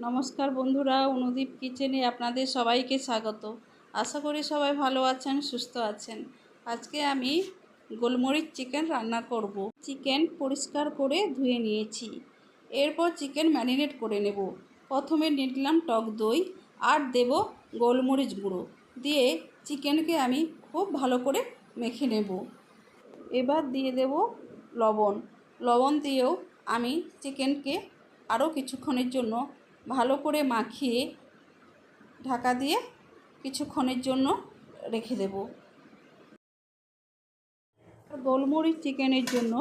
নমস্কার বন্ধুরা, অনুদীপ কিচেনে আপনাদের সবাইকে স্বাগত। আশা করি সবাই ভালো আছেন, সুস্থ আছেন। আজকে আমি গোলমরিচ চিকেন রান্না করব। চিকেন পরিষ্কার করে ধুয়ে নিয়েছি। এরপর চিকেন ম্যারিনেট করে নেব। প্রথমে নিলাম টক দই আর দেব গোলমরিচ গুঁড়ো। দিয়ে চিকেনকে আমি খুব ভালো করে মেখে নেব। এবার দিয়ে দেব লবণ। লবণ দিয়েও আমি চিকেনকে আরও কিছুক্ষণের জন্য ভালো করে মাখিয়ে ঢাকা দিয়ে কিছুক্ষণের জন্য রেখে দেব। গোলমরিচ চিকেনের জন্য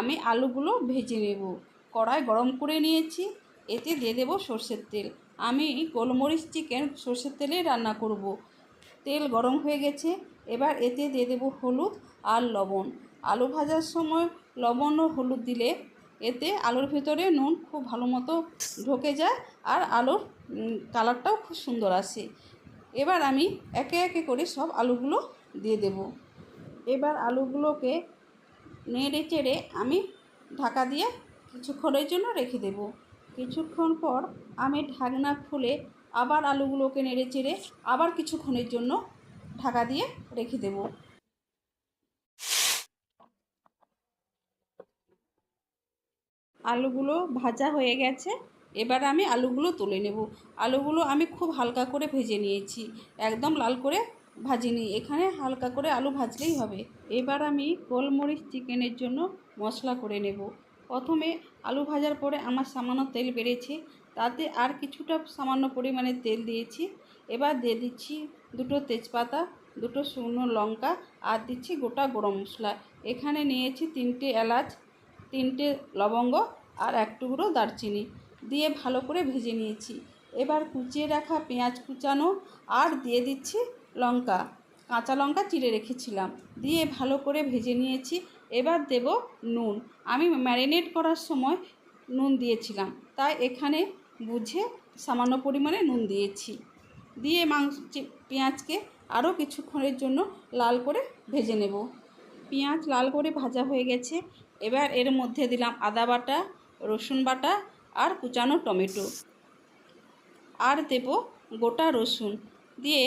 আমি আলুগুলো ভেজে নেব। কড়াই গরম করে নিয়েছি, এতে দিয়ে দেবো সর্ষের তেল। আমি গোলমরিচ চিকেন সর্ষের তেলে রান্না করব। তেল গরম হয়ে গেছে, এবার এতে দিয়ে দেবো হলুদ আর লবণ। আলু ভাজার সময় লবণ ও হলুদ দিলে এতে আলুর ভিতরে নুন খুব ভালো মতো ঢোকে যায় আর আলুর কালারটাও খুব সুন্দর আসে। এবার আমি একে একে করে সব আলুগুলো দিয়ে দেব। এবার আলুগুলোকে নেড়ে চেড়ে আমি ঢাকা দিয়ে কিছুক্ষণের জন্য রেখে দেব। কিছুক্ষণ পর আমি ঢাকনা খুলে আবার আলুগুলোকে নেড়ে চেড়ে আবার কিছুক্ষণের জন্য ঢাকা দিয়ে রেখে দেবো। আলুগুলো ভাজা হয়ে গেছে। এবার আমি আলুগুলো তুলে নেব। আলুগুলো আমি খুব হালকা করে ভেজে নিয়েছি। একদম লাল করে ভাজিনি। এখানে হালকা করে আলু ভাজলেই হবে। এবার আমি গোলমরিচ চিকেনের জন্য মশলা করে নেব। প্রথমে আলু ভাজার পরে আমার সামান্য তেল বেড়েছে। তাতে আর কিছুটা সামান্য পরিমাণে তেল দিয়েছি। এবার দিয়ে দিচ্ছি দুটো তেজপাতা, দুটো শুকনো লঙ্কা আর দিচ্ছি গোটা গরম মশলা। এখানে নিয়েছি তিনটে এলাচ তিনটে লবঙ্গ আর এক টুকরো দারচিনি দিয়ে ভালো করে ভেজে নিয়েছি। এবার কুচিয়ে রাখা পেঁয়াজ কুচানো আর দিয়ে দিচ্ছি লঙ্কা। কাঁচা লঙ্কা চিড়ে রেখেছিলাম। দিয়ে ভালো করে ভেজে নিয়েছি। এবার দেব নুন। আমি ম্যারিনেট করার সময় নুন দিয়েছিলাম। তাই এখানে বুঝে সামান্য পরিমাণে নুন দিয়েছি। দিয়ে মাংস পেঁয়াজকে আরও কিছুক্ষণের জন্য লাল করে ভেজে নেব। পেঁয়াজ লাল করে ভাজা হয়ে গেছে। এবার এর মধ্যে দিলাম আদা বাটা, রসুন বাটা আর কুচানো টমেটো। আর দেব গোটা রসুন দিয়ে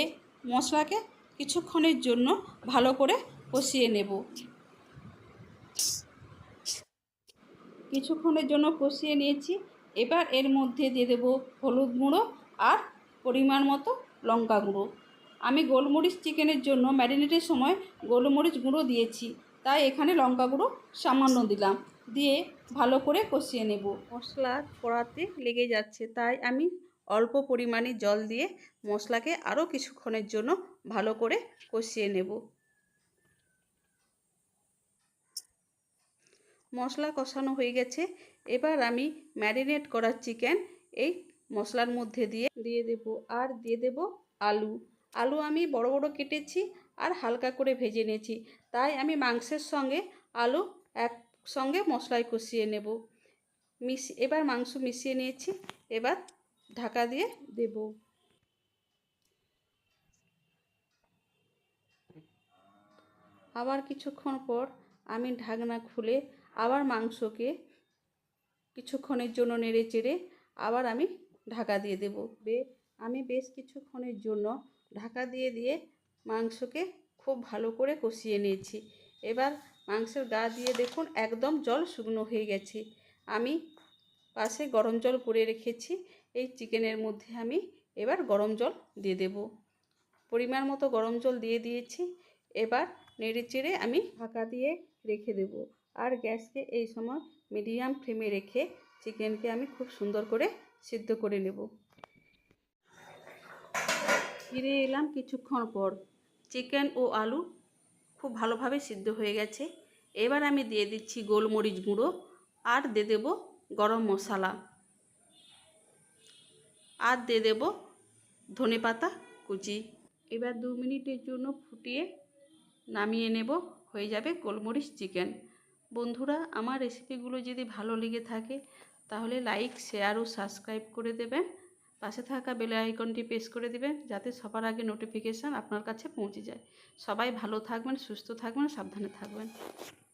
মশলাকে কিছুক্ষণের জন্য ভালো করে কষিয়ে নেব। কিছুক্ষণের জন্য কষিয়ে নিয়েছি। এবার এর মধ্যে দিয়ে দেবো হলুদ গুঁড়ো আর পরিমাণ মতো লঙ্কা গুঁড়ো। আমি গোলমরিচ চিকেনের জন্য ম্যারিনেটের সময় গোলমরিচ গুঁড়ো দিয়েছি। তাই এখানে লঙ্কা গুঁড়ো সামান্য দিলাম। দিয়ে ভালো করে কষিয়ে নেব। মশলা কড়াতে লেগে যাচ্ছে, তাই আমি অল্প পরিমাণে জল দিয়ে মশলাকে আরও কিছুক্ষণের জন্য ভালো করে কষিয়ে নেব। মশলা কষানো হয়ে গেছে। এবার আমি ম্যারিনেট করা চিকেন এই মশলার মধ্যে দিয়ে দিয়ে দেব। আর দিয়ে দেব আলু। আলু আমি বড় বড় কেটেছি আর হালকা করে ভেজে নিয়েছি। তাই আমি মাংসের সঙ্গে আলু একসঙ্গে মশলায় কষিয়ে নেব। মিশ, এবার মাংস মিশিয়ে নিয়েছি। এবার ঢাকা দিয়ে দেব। আবার কিছুক্ষণ পর আমি ঢাকনা খুলে আবার মাংসকে কিছুক্ষণের জন্য নেড়ে চেড়ে আবার আমি ঢাকা দিয়ে দেব। বে, আমি বেশ কিছুক্ষণের জন্য ঢাকা দিয়ে দিয়ে মাংসকে খুব ভালো করে কষিয়ে নিয়েছি। এবার মাংসের গা দিয়ে দেখুন একদম জল শুকনো হয়ে গেছে। আমি পাশে গরম জল করে রেখেছি। এই চিকেনের মধ্যে আমি এবার গরম জল দিয়ে দেব। পরিমাণ মতো গরম জল দিয়ে দিয়েছি। এবার নেড়ে চেড়ে আমি ঢাকা দিয়ে রেখে দেব। আর গ্যাসকে এই সময় মিডিয়াম ফ্লেমে রেখে চিকেনকে আমি খুব সুন্দর করে সিদ্ধ করে নেব। ফিরে এলাম কিছুক্ষণ পর। চিকেন ও আলু খুব ভালোভাবে সিদ্ধ হয়ে গেছে। এবার আমি দিয়ে দিচ্ছি গোলমরিচ গুঁড়ো আর দিয়ে দেবো গরম মশলা। আর দিয়ে দেবো ধনে পাতা কুচি। এবার দু মিনিটের জন্য ফুটিয়ে নামিয়ে নেব, হয়ে যাবে গোলমরিচ চিকেন। বন্ধুরা, আমার রেসিপিগুলো যদি ভালো লেগে থাকে, তাহলে লাইক শেয়ার ও সাবস্ক্রাইব করে দেবেন। পাশে থাকা বেলে আইকনটি প্রেস করে দিবেন, যাতে সবার আগে নোটিফিকেশান আপনার কাছে পৌঁছে যায়। সবাই ভালো থাকবেন, সুস্থ থাকবেন, সাবধানে থাকবেন।